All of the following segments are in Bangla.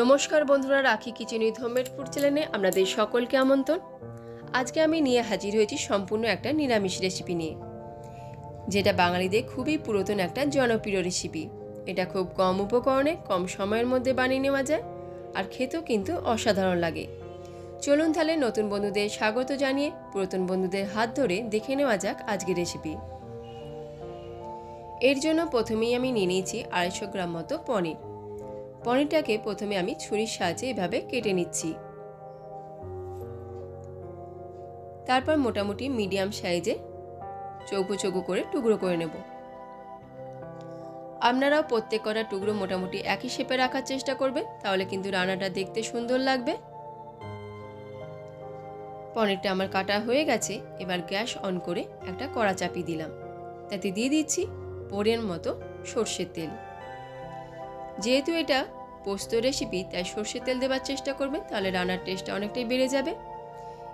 নমস্কার বন্ধুরা, রাখি কিচেন উইথ হোমমেড ফুড চ্যানেলে আপনাদের সকলকে আমন্ত্রণ। আজকে আমি নিয়ে হাজির হয়েছি সম্পূর্ণ একটা নিরামিষ রেসিপি নিয়ে, যেটা বাঙালিদের খুবই পুরাতন একটা জনপ্রিয় রেসিপি এটা খুব কম উপকরণে, কম সময়ের মধ্যে বানিয়ে নেওয়া যায় আর খেতেও কিন্তু অসাধারণ লাগে। চলুন তাহলে নতুন বন্ধুদের স্বাগত জানিয়ে পুরাতন বন্ধুদের হাত ধরে দেখে নেওয়া যাক আজকের রেসিপি এর জন্য প্রথমেই আমি নিয়ে নিয়েছি আড়াইশো গ্রাম মতো পনির। পনিরটাকে প্রথমে আমি ছুরির সাহায্যে এভাবে কেটে নিচ্ছি। তারপর মোটামুটি মিডিয়াম সাইজে চৌকো চৌকো করে টুকরো করে নেব। আপনারাও প্রত্যেক কটা টুকরো মোটামুটি একই শেপে রাখার চেষ্টা করবেন, তাহলে কিন্তু রান্নাটা দেখতে সুন্দর লাগবে। পনিরটা আমার কাটা হয়ে গেছে, এবার গ্যাস অন করে একটা কড়া চাপি দিলাম। তাতে দিয়ে দিচ্ছি পরের মতো সর্ষের তেল। যেহেতু এটা পোস্ত রেসিপি তাই সর্ষের তেল দেওয়ার চেষ্টা করবেন তাহলে রান্নার টেস্টটা অনেকটাই বেড়ে যাবে।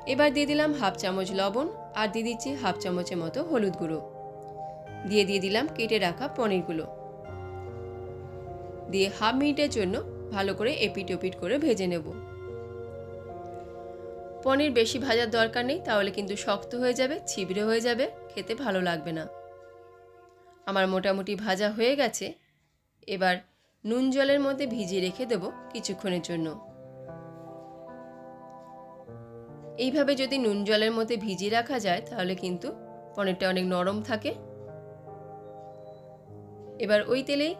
এবার দিয়ে দিলাম হাফ চামচ লবণ, আর দিয়ে দিচ্ছি হাফ চামচের মতো হলুদ গুঁড়ো। দিয়ে দিয়ে দিলাম কেটে রাখা পনিরগুলো। দিয়ে হাফ মিনিটের জন্য ভালো করে এপিট ওপিট করে ভেজে নেব। পনির বেশি ভাজার দরকার নেই, তাহলে কিন্তু শক্ত হয়ে যাবে, ছিবড়ে হয়ে যাবে, খেতে ভালো লাগবে না। আমার মোটামুটি ভাজা হয়ে গেছে। এবার নুন জলের মধ্যে ভিজিয়ে রেখে দেব কিছুক্ষণের জন্য। এইভাবে যদি নুন জলের মধ্যে ভিজিয়ে রাখা যায়, তাহলে কিন্তু পনিরটা অনেক নরম থাকে। এবার ওই তেলেই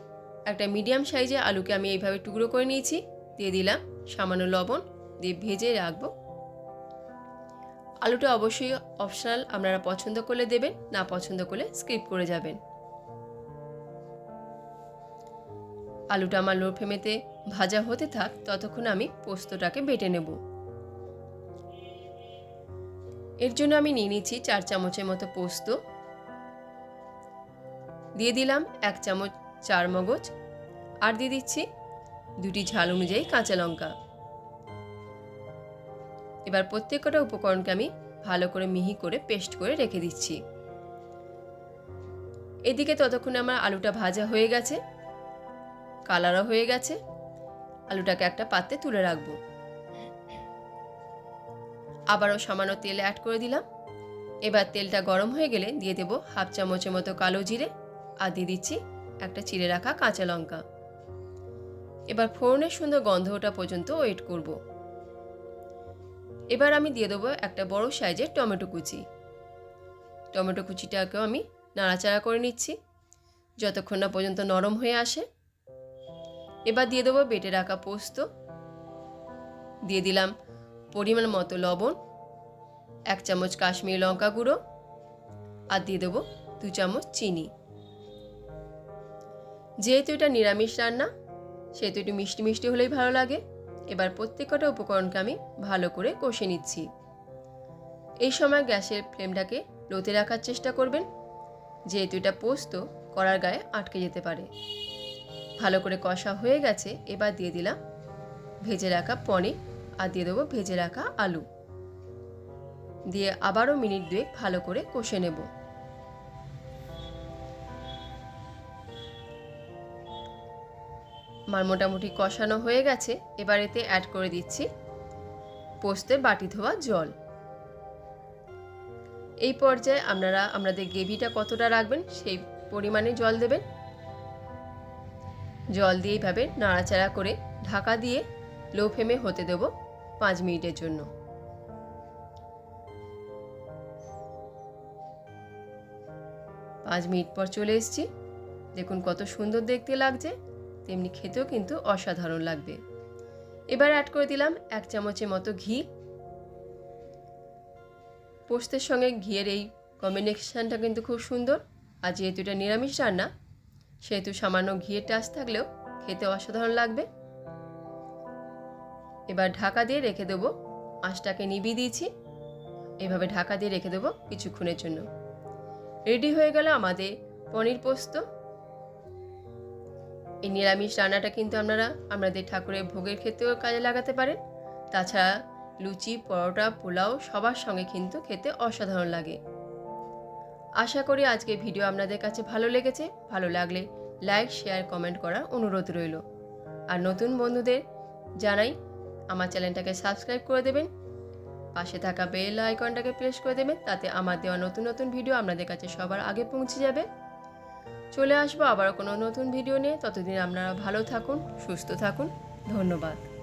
একটা মিডিয়াম সাইজে আলুকে আমি এইভাবে টুকরো করে নিয়েছি। দিয়ে দিলাম সামান্য লবণ, দিয়ে ভেজে রাখব। আলুটা অবশ্যই অপশনাল, আপনারা পছন্দ করলে দেবেন, না পছন্দ করলে স্কিপ করে যাবেন। আলুটা আমার লো ফ্লেমেতে ভাজা হতে থাক, ততক্ষণ আমি পোস্তটাকে বেটে নেব। এর জন্য আমি নিয়ে নিচ্ছি চার চামচের মতো পোস্ত। দিয়ে দিলাম এক চামচ চার মগজ আর দিয়ে দিচ্ছি দুটি ঝাল অনুযায়ী কাঁচা লঙ্কা। এবার প্রত্যেকটা উপকরণকে আমি ভালো করে মিহি করে পেস্ট করে রেখে দিচ্ছি। এদিকে ততক্ষণে আমার আলুটা ভাজা হয়ে গেছে। কালারও হয়ে গেছে। আলুটাকে একটা পাত্রে তুলে রাখব। আবারও সামান্য তেল অ্যাড করে দিলাম। এবার তেলটা গরম হয়ে গেলে দিয়ে দেবো হাফ চামচের মতো কালো জিরে আর দিয়ে দিচ্ছি একটা চিড়ে রাখা কাঁচা লঙ্কা। এবার ফোড়নের সুন্দর গন্ধ ওঠা পর্যন্ত ওয়েট করব। এবার আমি দিয়ে দেবো একটা বড় সাইজের টমেটো কুচি। টমেটো কুচিটাকেও আমি নাড়াচাড়া করে নিচ্ছি। যতক্ষণ না পর্যন্ত নরম হয়ে আসে এবার দিয়ে দেবো বেটে রাখা পোস্ত। দিয়ে দিলাম পরিমাণ মতো লবণ, এক চামচ কাশ্মীরি লঙ্কা গুঁড়ো আর দিয়ে দেবো দু চামচ চিনি। যেহেতু এটা নিরামিষ রান্না, সেহেতু একটু মিষ্টি মিষ্টি হলেই ভালো লাগে। এবার প্রত্যেকটা উপকরণকে আমি ভালো করে কষে নিচ্ছি। এই সময় গ্যাসের ফ্লেমটাকে লোতে রাখার চেষ্টা করবেন, যেহেতু এটা পোস্ত করার গায়ে আটকে যেতে পারে। ভালো করে কষা হয়ে গেছে, এবার দিয়ে দিলাম ভেজে রাখা পনির আর দিয়ে দেবো ভেজে রাখা আলু। দিয়ে আবারও মিনিট দুয়েক ভালো করে কষে নেব। আমার মোটামুটি কষানো হয়ে গেছে, এবার এতে অ্যাড করে দিচ্ছি পোস্তের বাটি ধোয়া জল। এই পর্যায়ে আপনারা আপনাদের গ্রেভিটা কতটা রাখবেন সেই পরিমাণে জল দেবেন। জল দিয়ে এইভাবে নাড়াচাড়া করে ঢাকা দিয়ে লো ফ্লেমে হতে দেব পাঁচ মিনিটের জন্য। পাঁচ মিনিট পর চলে এসেছি। দেখুন কত সুন্দর দেখতে লাগছে, তেমনি খেতেও কিন্তু অসাধারণ লাগবে। এবার অ্যাড করে দিলাম এক চামচের মতো ঘি। পোস্তের সঙ্গে ঘিয়ের এই কম্বিনেশনটা কিন্তু খুব সুন্দর। আর যেহেতু এটা নিরামিষ রান্না সেহেতু সামান্য ঘিয়ের টাচ থাকলেও খেতে অসাধারণ লাগবে। এবার ঢাকা দিয়ে রেখে দেবো আঁশটাকে নিবিয়ে দিয়েছি। এভাবে ঢাকা দিয়ে রেখে দেবো কিছুক্ষণের জন্য। রেডি হয়ে গেল আমাদের পনির পোস্ত। এই নিরামিষ রান্নাটা কিন্তু আপনারা আপনাদের ঠাকুরের ভোগের ক্ষেত্রেও কাজে লাগাতে পারেন। তাছাড়া লুচি, পরোটা, পোলাও সবার সঙ্গে কিন্তু খেতে অসাধারণ লাগে। আশা করি আজকে ভিডিও আপনাদের কাছে ভালো লেগেছে। ভালো লাগলে লাইক, শেয়ার, কমেন্ট করার অনুরোধ রইল। আর নতুন বন্ধুদের জানাই, আমার চ্যানেলটাকে সাবস্ক্রাইব করে দেবেন। পাশে থাকা বেল আইকনটাকে প্রেস করে দেবেন, তাতে আমার দেওয়া নতুন নতুন ভিডিও আপনাদের কাছে সবার আগে পৌঁছে যাবে। চলে আসব আবার কোনো নতুন ভিডিও নিয়ে। ততদিন আপনারা ভালো থাকুন, সুস্থ থাকুন। ধন্যবাদ।